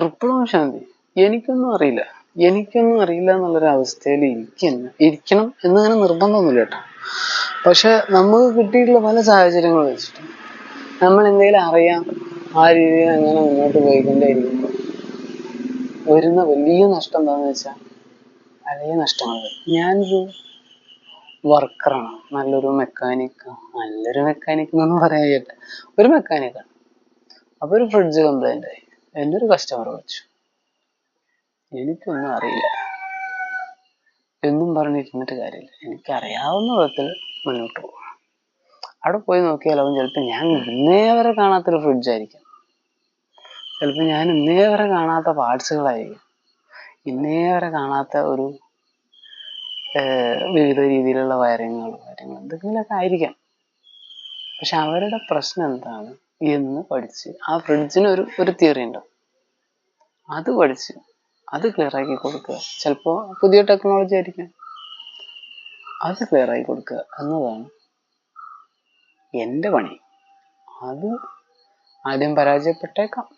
ട്രിപ്പിളും ശാന്തി. എനിക്കൊന്നും അറിയില്ല. എനിക്കൊന്നും അറിയില്ല എന്നുള്ളൊരു അവസ്ഥയിൽ ഇരിക്കുന്ന ഇരിക്കണം എന്നങ്ങനെ നിർബന്ധമൊന്നുമില്ല കേട്ടോ. പക്ഷെ നമുക്ക് കിട്ടിയിട്ടുള്ള പല സാഹചര്യങ്ങൾ വെച്ചിട്ട് നമ്മൾ എന്തെങ്കിലും അറിയാം. ആ രീതിയിൽ അങ്ങനെ മുന്നോട്ട് പോയിക്കൊണ്ടേയിരിക്കുമ്പോൾ വരുന്ന വലിയ നഷ്ടം എന്താണെന്ന് വെച്ചാൽ വലിയ നഷ്ടമാണ്. ഞാനൊരു വർക്കറാണ് നല്ലൊരു മെക്കാനിക് നല്ലൊരു മെക്കാനിക് എന്നൊന്നും പറയാൻ ഒരു മെക്കാനിക്കാണ് അപ്പൊ ഒരു ഫ്രിഡ്ജ് കംപ്ലൈന്റ് ആയി. ഒരു കസ്റ്റമർ വിളിച്ചു എനിക്കൊന്നും അറിയില്ല. എന്നും പറഞ്ഞിരുന്നിട്ട് കാര്യമില്ല. എനിക്ക് അറിയാവുന്ന വിധത്തിൽ മുന്നോട്ട് പോകും അവിടെ പോയി നോക്കിയാൽ അവൻ ചിലപ്പോൾ ഞാൻ ഇന്നേ വരെ കാണാത്തൊരു ഫ്രിഡ്ജായിരിക്കും ചിലപ്പോൾ ഞാൻ ഇന്നേ വരെ കാണാത്ത പാർട്സുകളായിരിക്കും. ഇന്നേ വരെ കാണാത്ത ഒരു വിവിധ രീതിയിലുള്ള വയറിങ്ങുകൾ കാര്യങ്ങൾ എന്തെങ്കിലുമൊക്കെ ആയിരിക്കാം. പക്ഷെ അവരുടെ പ്രശ്നം എന്താണ്? എന്ന് പഠിച്ച് ആ ഫ്രിഡ്ജിന് ഒരു ഒരു തിയറി ഉണ്ട്. അത് പഠിച്ച് അത് ക്ലിയർ ആക്കി കൊടുക്കുക. ചിലപ്പോൾ പുതിയ ടെക്നോളജി ആയിരിക്കാം. അത് ക്ലിയർ ആക്കി കൊടുക്കുക എന്നതാണ് എന്റെ പണി. അത് ആദ്യം പരാജയപ്പെട്ടേക്കാം.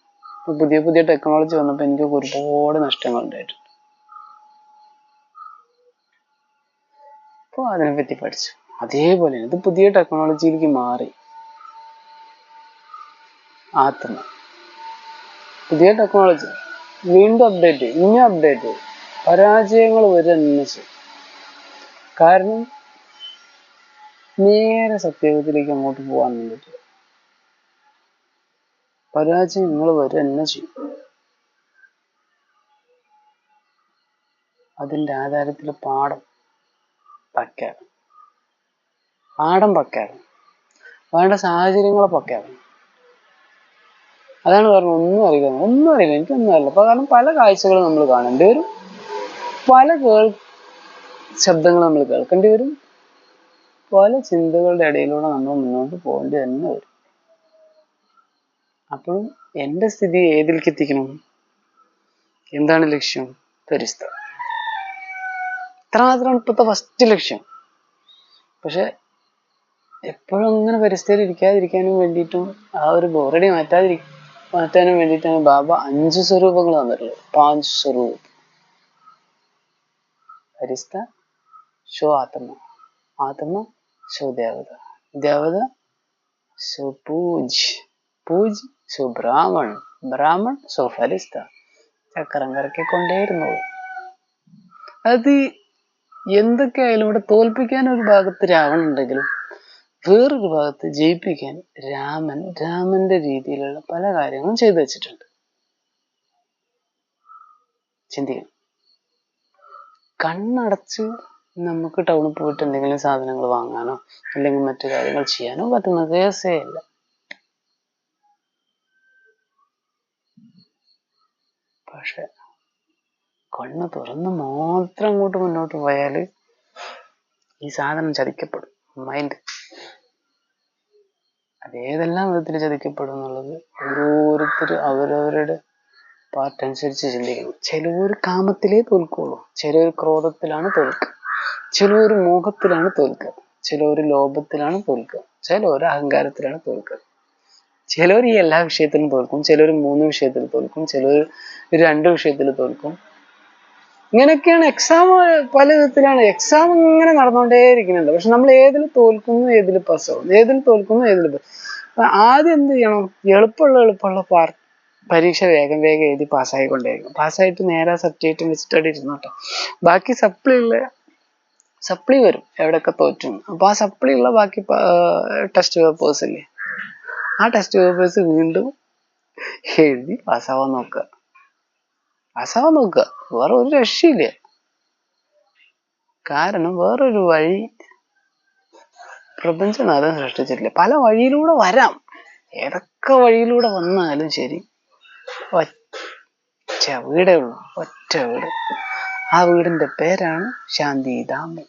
പുതിയ പുതിയ ടെക്നോളജി വന്നപ്പോൾ എനിക്ക് ഒരുപാട് നഷ്ടങ്ങൾ ഉണ്ടായിട്ടുണ്ട്. അപ്പോൾ അതിനെപ്പറ്റി പഠിച്ചു അതേപോലെ ഇത് പുതിയ ടെക്നോളജിയിലേക്ക് മാറി. ആത്മ. പുതിയ ടെക്നോളജി വീണ്ടും അപ്ഡേറ്റ് ഇനി അപ്ഡേറ്റ് പരാജയങ്ങൾ വരെ നിന്നിച്ച് കാരണം നേരെ സത്യത്തിലേക്ക് അങ്ങോട്ട് പോകാൻ വേണ്ടിട്ട് പരാജയങ്ങൾ എന്നെ ചെയ്യും. അതിന്റെ ആധാരത്തിൽ പാഠം പക്കാണ് പാഠം പക്കാണ് വേണ്ട സാഹചര്യങ്ങളെ പക്കാണ് അതാണ് പറഞ്ഞത്. ഒന്നും അറിയില്ല. ഒന്നും അറിയില്ല. എനിക്കൊന്നും അറിയില്ല. അപ്പൊ കാരണം പല കാഴ്ചകളും നമ്മൾ കാണേണ്ടി വരും. പല കേൾ ശബ്ദങ്ങൾ നമ്മൾ കേൾക്കേണ്ടി വരും. പല ചിന്തകളുടെ ഇടയിലൂടെ നമ്മൾ മുന്നോട്ട് പോകേണ്ടി തന്നെ വരും. അപ്പോഴും എന്റെ സ്ഥിതി ഏതിലേക്ക് എത്തിക്കണം എന്താണ് ലക്ഷ്യം? പരിസ്ഥ ഇത്ര മാത്രമാണ് ഇപ്പോഴത്തെ ഫസ്റ്റ് ലക്ഷ്യം. പക്ഷെ എപ്പോഴും അങ്ങനെ പരിസ്ഥിതിയിൽ ഇരിക്കാതിരിക്കാനും വേണ്ടിയിട്ടും ആ ഒരു ബോറടി മാറ്റാതിരി മാറ്റാനും വേണ്ടിയിട്ടാണ് ബാബ അഞ്ച് സ്വരൂപങ്ങൾ തന്നിട്ടുള്ളത്. പാഞ്ച് സ്വരൂപ്. പരിസ്ഥ ശോ ആത്മ. ആത്മ ശോ ദേവത. ദേവത ശോ പൂജ്. പൂജ് ശോ ബ്രാഹ്മൺ. ബ്രാഹ്മൺ ശോ ഫലിസ്ഥ. ചക്രം കറക്കിക്കൊണ്ടേയിരുന്നു. അത് എന്തൊക്കെയായാലും ഇവിടെ തോൽപ്പിക്കാൻ ഒരു ഭാഗത്ത് രാവണൻ ഉണ്ടെങ്കിലും വേറൊരു ഭാഗത്ത് ജയിപ്പിക്കാൻ രാമൻ രാമന്റെ രീതിയിലുള്ള പല കാര്യങ്ങളും ചെയ്തു വെച്ചിട്ടുണ്ട്. ചിന്തിക്കണം. കണ്ണടച്ച് നമുക്ക് ടൗണിൽ പോയിട്ട് എന്തെങ്കിലും സാധനങ്ങൾ വാങ്ങാനോ അല്ലെങ്കിൽ മറ്റു കാര്യങ്ങൾ ചെയ്യാനോ പറ്റുന്ന കേസേ അല്ല. പക്ഷെ കണ്ണ് തുറന്ന് മാത്രം അങ്ങോട്ട് മുന്നോട്ട് പോയാൽ ഈ സാധനം ചതിക്കപ്പെടും. മൈൻഡ് അതേതെല്ലാം വിധത്തിൽ ചതിക്കപ്പെടും എന്നുള്ളത് ഓരോരുത്തർ അവരവരുടെ പാർട്ട് അനുസരിച്ച് ചിന്തിക്കണം. ചിലവർ കാമത്തിലേ തോൽക്കുള്ളൂ. ചിലവർ ക്രോധത്തിലാണ് തോൽക്കുക. ചിലവർ മോഹത്തിലാണ് തോൽക്കുക. ചിലവർ ലോഭത്തിലാണ് തോൽക്കുക. ചിലവർ അഹങ്കാരത്തിലാണ് തോൽക്കുക. ചിലവർ ഈ എല്ലാ വിഷയത്തിലും തോൽക്കും. ചിലവർ മൂന്ന് വിഷയത്തിൽ തോൽക്കും. ചിലവർ രണ്ട് വിഷയത്തിൽ തോൽക്കും. ഇങ്ങനെയൊക്കെയാണ് എക്സാം പല വിധത്തിലാണ്. എക്സാം ഇങ്ങനെ നടന്നുകൊണ്ടേയിരിക്കുന്നുണ്ട് പക്ഷെ നമ്മൾ ഏതിൽ തോൽക്കുന്നു ഏതിൽ പാസ്സാവും ഏതിൽ തോൽക്കുന്നു ഏതിൽ ആദ്യം എന്ത് ചെയ്യണം? എളുപ്പമുള്ള എളുപ്പമുള്ള പാർ പരീക്ഷ വേഗം വേഗം എഴുതി പാസ്സായിക്കൊണ്ടേയിരിക്കും പാസ്സായിട്ട് നേരെ സബ്ജക്റ്റും വെച്ചിട്ട് ഇരുന്നോട്ടെ ബാക്കി സപ്ലി ഉള്ള സപ്ലി വരും. എവിടെയൊക്കെ തോറ്റു. അപ്പൊ ആ സപ്ലി ഉള്ള ബാക്കി ടെസ്റ്റ് പേപ്പേഴ്സ് ഇല്ലേ? ആ ടെസ്റ്റ് പേപ്പേഴ്സ് വീണ്ടും എഴുതി പാസ്സാവാൻ നോക്കുക. പാസ്സാവാൻ നോക്കുക വേറെ ഒരു രക്ഷയില്ല. കാരണം വേറൊരു വഴി പ്രപഞ്ചനാഥൻ സൃഷ്ടിച്ചിട്ടില്ല. പല വഴിയിലൂടെ വരാം. ഏതൊക്കെ വഴിയിലൂടെ വന്നാലും ശരി. ഒറ്റ വീടേ ഉള്ളൂ. ഒറ്റ വീട്. ആ വീടിന്റെ പേരാണ് ശാന്തിധാമം.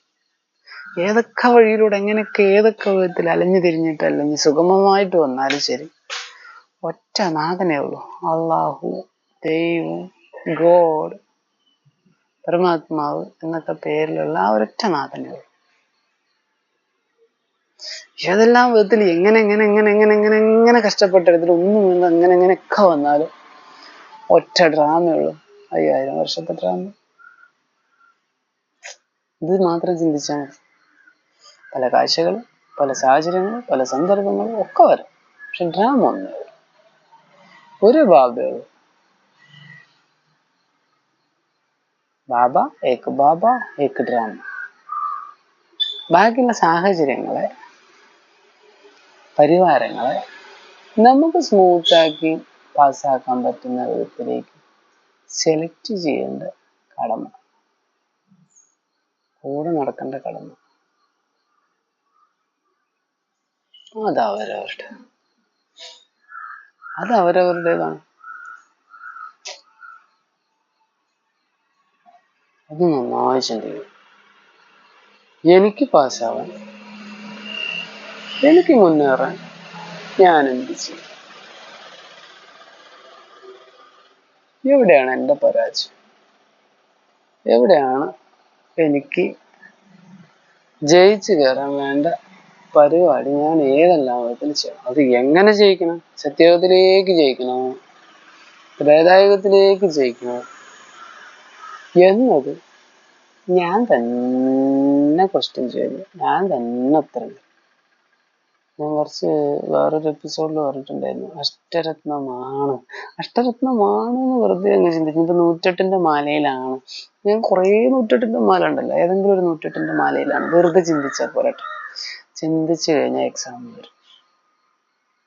ഏതൊക്കെ വഴിയിലൂടെ എങ്ങനെയൊക്കെ ഏതൊക്കെ വിധത്തിൽ അലഞ്ഞു തിരിഞ്ഞിട്ട് അല്ലെങ്കിൽ സുഗമമായിട്ട് വന്നാലും ശരി. ഒറ്റ നാഥനേ ഉള്ളൂ. അള്ളാഹു ദൈവം ഗോഡ് പരമാത്മാവ് എന്നൊക്കെ പേരിലുള്ള ആ ഒരൊറ്റ നാഥനേ ഏതെല്ലാം വിധത്തിൽ എങ്ങനെ എങ്ങനെ എങ്ങനെ എങ്ങനെ എങ്ങനെ എങ്ങനെ കഷ്ടപ്പെട്ടെടുത്തിട്ട് ഒന്നും വേണ്ട അങ്ങനെ എങ്ങനെയൊക്കെ വന്നാലും ഒറ്റ ഡ്രാമേ ഉള്ളൂ. അയ്യായിരം വർഷത്തെ ഡ്രാമ. ഇത് മാത്രം ചിന്തിച്ചാൽ മതി. പല കാഴ്ചകൾ പല സാഹചര്യങ്ങൾ പല സന്ദർഭങ്ങളും ഒക്കെ വരും. പക്ഷെ ഡ്രാമ ഒന്നേ ഒരു ബാബേ ബാബ ഏക്ക് ബാബ ഏക്ക് ഡ്രാമ ബാക്കിയുള്ള സാഹചര്യങ്ങളെ പരിവാരങ്ങളെ നമുക്ക് സ്മൂത്താക്കി പാസ്സാക്കാൻ പറ്റുന്ന വിധത്തിലേക്ക് സെലക്ട് ചെയ്യേണ്ട കടമ. കൂടെ നടക്കേണ്ട കടമ. അത് അവരവരുടെ അത് അവരവരുടേതാണ്. അത് നന്നായി ചിന്തിക്കും എനിക്ക് പാസ്സാവാൻ. എനിക്ക് മുന്നേറാൻ ഞാൻ എന്ത് ചെയ്യും? എവിടെയാണ് എന്റെ പരാജയം? എവിടെയാണ് എനിക്ക് ജയിച്ചു കയറാൻ വേണ്ട പരിപാടി ഞാൻ ഏതെല്ലാം വിധത്തിൽ ചെയ്യണം? അത് എങ്ങനെ ജയിക്കണം? സത്യയോഗത്തിലേക്ക് ജയിക്കണോ. ത്രേതായുഗത്തിലേക്ക് ജയിക്കണോ. എന്നത് ഞാൻ തന്നെ ക്വസ്റ്റ്യൻ ചെയ്തു. ഞാൻ തന്നെ ഉത്തരം ഞാൻ കുറച്ച് വേറൊരു എപ്പിസോഡിൽ പറഞ്ഞിട്ടുണ്ടായിരുന്നു. അഷ്ടരത്നമാണ്. അഷ്ടരത്നമാണ് എന്ന് വെറുതെ അങ്ങ് ചിന്തിച്ചു. ഇപ്പൊ നൂറ്റെട്ടിന്റെ മാലയിലാണ്. ഞാൻ കുറേ നൂറ്റെട്ടിന്റെ മാല ഉണ്ടല്ലോ ഏതെങ്കിലും ഒരു നൂറ്റെട്ടിന്റെ മാലയിലാണ്. വെറുതെ ചിന്തിച്ചാൽ പോരട്ടെ. ചിന്തിച്ചു കഴിഞ്ഞാൽ എക്സാം വരും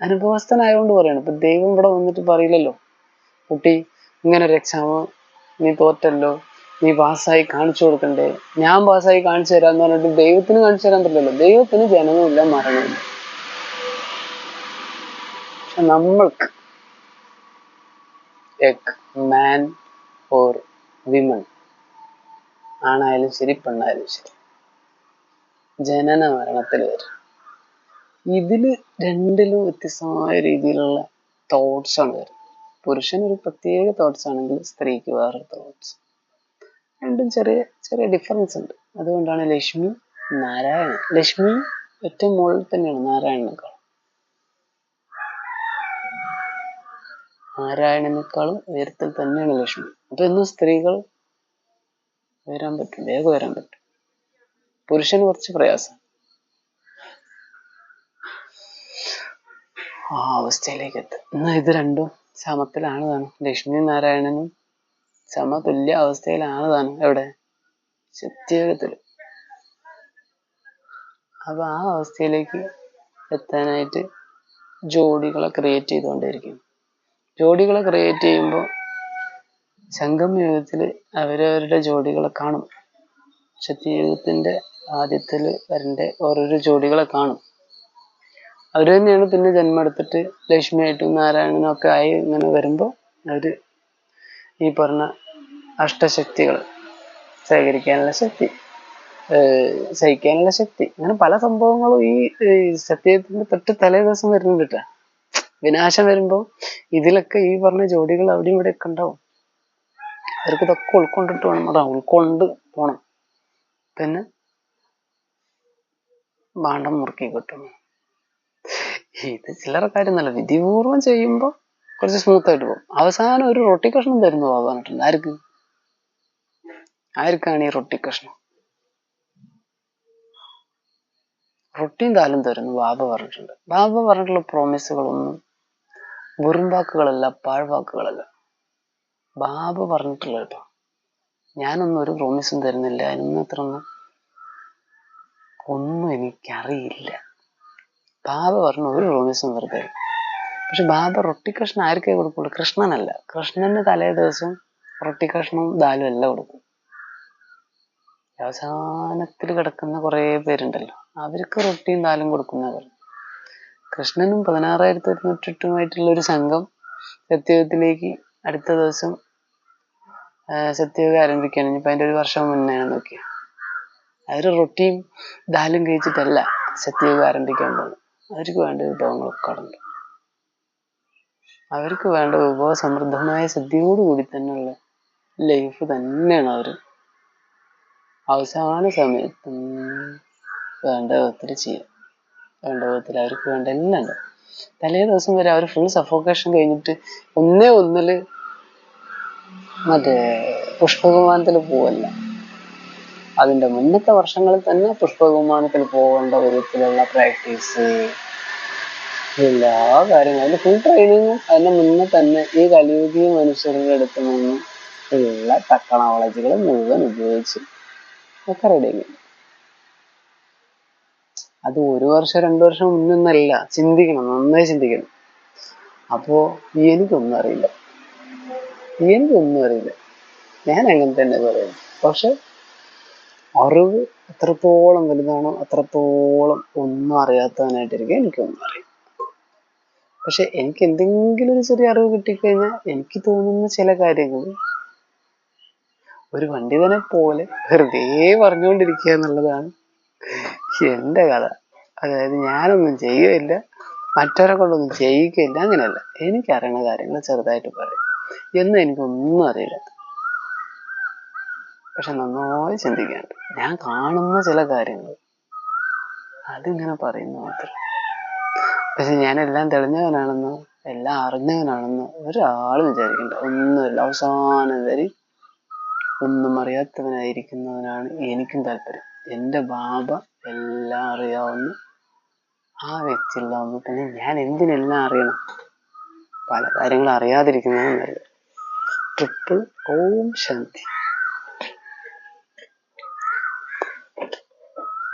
അനുഭവസ്ഥനായതുകൊണ്ട് പറയണം. ഇപ്പൊ ദൈവം ഇവിടെ വന്നിട്ട് പറയില്ലല്ലോ. കുട്ടി ഇങ്ങനെ ഒരു എക്സാം നീ തോറ്റല്ലോ. നീ പാസ്സായി കാണിച്ചു കൊടുക്കണ്ടേ? ഞാൻ പാസ്സായി കാണിച്ചു തരാന്ന് പറഞ്ഞിട്ട് ദൈവത്തിന് കാണിച്ചു തരാൻ പറ്റില്ലല്ലോ. ദൈവത്തിന് ജനനമില്ല മരണമില്ല. നമ്മൾക്ക് മാൻ ഓർ വിമൺ ആണായാലും ശരി പെണ്ണായാലും ശരി. ജനന മരണത്തിൽ വരും. ഇതിൽ രണ്ടിലും വ്യത്യസ്തമായ രീതിയിലുള്ള തോട്ട്സ് ആണ് വരുന്നത്. പുരുഷൻ ഒരു പ്രത്യേക തോട്ട്സ് ആണെങ്കിൽ സ്ത്രീക്ക് വേറൊരു തോട്ട്സ് രണ്ടും ചെറിയ ചെറിയ ഡിഫറൻസ് ഉണ്ട്. അതുകൊണ്ടാണ് ലക്ഷ്മി നാരായണൻ. ലക്ഷ്മി ഏറ്റവും മുകളിൽ തന്നെയാണ് നാരായണനേക്കാൾ നാരായണനേക്കാളും ഉയരത്തിൽ തന്നെയാണ് ലക്ഷ്മി. അപ്പൊ ഇന്ന് സ്ത്രീകൾ ഉയരാൻ പറ്റും വേഗം ഉയരാൻ പറ്റും. പുരുഷന് കുറച്ച് പ്രയാസം. ആ അവസ്ഥയിലേക്ക് എത്തും. എന്നാ ഇത് രണ്ടും സമത്തിലാണ് ലക്ഷ്മി നാരായണനും സമതുല്യ അവസ്ഥയിലാണ് താനും എവിടെ ശക്തിയോഗത്തിൽ അപ്പൊ ആ അവസ്ഥയിലേക്ക് എത്താനായിട്ട് ജോഡികളെ ക്രിയേറ്റ് ചെയ്തുകൊണ്ടിരിക്കും ജോഡികളെ ക്രിയേറ്റ് ചെയ്യുമ്പോൾ സംഗമയുഗത്തിൽ അവരവരുടെ ജോഡികളെ കാണും. ശക്തിയുഗത്തിന്റെ ആദ്യത്തിൽ വരേണ്ട ഓരോരോ ജോഡികളെ കാണും. അവർ തന്നെയാണ് പിന്നെ ജന്മം എടുത്തിട്ട് ലക്ഷ്മിയായിട്ടും നാരായണനും ഒക്കെ ആയി ഇങ്ങനെ വരുമ്പോൾ അവർ ഈ പറഞ്ഞ അഷ്ടശക്തികൾ ശേഖരിക്കാനുള്ള ശക്തി സഹിക്കാനുള്ള ശക്തി അങ്ങനെ പല സംഭവങ്ങളും ഈ സത്യത്തിന്റെ തൊട്ട് തലേ ദിവസം വരുന്നുണ്ട് ട്ടാ. വിനാശം വരുമ്പോൾ ഇതിലൊക്കെ ഈ പറഞ്ഞ ജോഡികൾ അവിടെയും ഇവിടെ ഒക്കെ ഉണ്ടാവും. അവർക്ക് ഇതൊക്കെ ഉൾക്കൊണ്ടിട്ട് വേണം. അതാ ഉൾക്കൊണ്ട് പോണം. പിന്നെ ഭാണ്ഡം മുറുക്കി കിട്ടും ഇത് ചില്ലറ നല്ല വിധിപൂർവം ചെയ്യുമ്പോൾ കുറച്ച് സ്മൂത്ത് ആയിട്ട് പോകും. അവസാനം ഒരു റൊട്ടി കഷ്ണം തരുന്നു ബാബ പറഞ്ഞിട്ടുണ്ട് ആർക്ക്? ആർക്കാണ് ഈ റൊട്ടി കഷ്ണം? റൊട്ടിയും താലും തരുന്നു ബാബ പറഞ്ഞിട്ടുണ്ട്. ബാബ പറഞ്ഞിട്ടുള്ള പ്രോമിസുകളൊന്നും വെറും വാക്കുകളല്ല പാഴ്വാക്കുകളല്ല. ബാബ പറഞ്ഞിട്ടുള്ള കേട്ടോ. ഞാനൊന്നും ഒരു പ്രോമിസും തരുന്നില്ല. അതിനൊന്നും അത്ര ഒന്നും ഒന്നും എനിക്കറിയില്ല. ബാബ പറഞ്ഞു ഒരു പ്രോമിസും വെറുതെ പക്ഷെ ബാബ റൊട്ടി കഷ്ണം ആർക്കേ കൊടുക്കുള്ളൂ? കൃഷ്ണനല്ല. കൃഷ്ണന് തലേ ദിവസം റൊട്ടി കഷ്ണവും ദാലും എല്ലാം കൊടുക്കും. അവസാനത്തിൽ കിടക്കുന്ന കുറേ പേരുണ്ടല്ലോ. അവർക്ക് റൊട്ടിയും ദാലും കൊടുക്കുന്നവർ കൃഷ്ണനും പതിനാറായിരത്തി ഒരുന്നൂറ്റെട്ടുമായിട്ടുള്ള ഒരു സംഘം സത്യയുഗത്തിലേക്ക് അടുത്ത ദിവസം സത്യയോഗം ആരംഭിക്കുകയാണ്. ഇനിയിപ്പോ അതിന്റെ ഒരു വർഷം മുന്നെയാണ് നോക്കിയ. അവർ റൊട്ടിയും ദാലും കഴിച്ചിട്ടല്ല സത്യയുഗം ആരംഭിക്കാൻ പോകുന്നത്. അവർക്ക് വേണ്ട വിഭവങ്ങളൊക്കെ ഉണ്ട്. അവർക്ക് വേണ്ട വിഭവ സമൃദ്ധമായ സദ്യയോടുകൂടി തന്നെയുള്ള ലൈഫ് തന്നെയാണ് അവർ അവസാന സമയത്ത് വേണ്ട വിധത്തിൽ ചെയ്യുക വേണ്ട വിധത്തിൽ അവർക്ക് വേണ്ട എല്ലാം തലേ ദിവസം വരെ അവർ ഫുൾ സഫോക്കേഷൻ കഴിഞ്ഞിട്ട് ഒന്നേ ഒന്നിൽ മറ്റേ പുഷ്പകുമാനത്തിൽ പോവല്ല. അതിന്റെ മുന്നത്തെ വർഷങ്ങളിൽ തന്നെ പുഷ്പകുമാനത്തിൽ പോകേണ്ട വിധത്തിലുള്ള പ്രാക്ടീസ് എല്ലാ കാര്യങ്ങളും. അതിന്റെ ഫുൾ ട്രെയിനിങ്ങും അതിന്റെ മുന്നേ തന്നെ ഈ കലിയുഗീയ മനുഷ്യരുടെ അടുത്ത് നിന്നും ഉള്ള ടെക്നോളജികൾ മുഴുവൻ ഉപയോഗിച്ച് ഒക്കെ റെഡിയാക്കി അത് ഒരു വർഷം രണ്ടു വർഷം മുന്നൊന്നല്ല. ചിന്തിക്കണം നന്നായി ചിന്തിക്കണം. അപ്പോ എനിക്കൊന്നും അറിയില്ല. എനിക്കൊന്നും അറിയില്ല. ഞാൻ അങ്ങനെ തന്നെ പറയുന്നു പക്ഷെ അറിവ് എത്രത്തോളം വലുതാണോ അത്രത്തോളം ഒന്നും അറിയാത്തവനായിട്ടിരിക്കും എനിക്കൊന്നും അറിയില്ല. പക്ഷെ എനിക്ക് എന്തെങ്കിലും ഒരു ചെറിയ അറിവ് കിട്ടിക്കഴിഞ്ഞാൽ എനിക്ക് തോന്നുന്ന ചില കാര്യങ്ങൾ ഒരു പണ്ഡിതനെ പോലെ വെറുതെ പറഞ്ഞുകൊണ്ടിരിക്കുക എന്നുള്ളതാണ് എന്റെ കഥ. അതായത് ഞാനൊന്നും ചെയ്യുകയില്ല മറ്റവരെ കൊണ്ടൊന്നും ചെയ്യിക്കില്ല അങ്ങനെയല്ല. അറിയണ കാര്യങ്ങൾ ചെറുതായിട്ട് പറയും. എന്നും എനിക്കൊന്നും അറിയില്ല. പക്ഷെ നന്നായി ചിന്തിക്കാണ്ട് ഞാൻ കാണുന്ന ചില കാര്യങ്ങൾ അതിങ്ങനെ പറയുന്നു മാത്രം. പക്ഷെ ഞാനെല്ലാം തെളിഞ്ഞവനാണെന്നോ എല്ലാം അറിഞ്ഞവനാണെന്നോ ഒരാൾ വിചാരിക്കണ്ട. ഒന്നുമില്ല. അവസാനം വരെ ഒന്നും അറിയാത്തവനായിരിക്കുന്നവനാണ് എനിക്കും താല്പര്യം. എന്റെ ബാബ എല്ലാം അറിയാവുന്ന ആ വ്യക്തി ഉണ്ടാവുമ്പോൾ പിന്നെ ഞാൻ എന്തിനെല്ലാം അറിയണം? പല കാര്യങ്ങളും അറിയാതിരിക്കുന്നതാണ് നല്ലത് ട്രിപ്പിൾ ഓം ശാന്തി.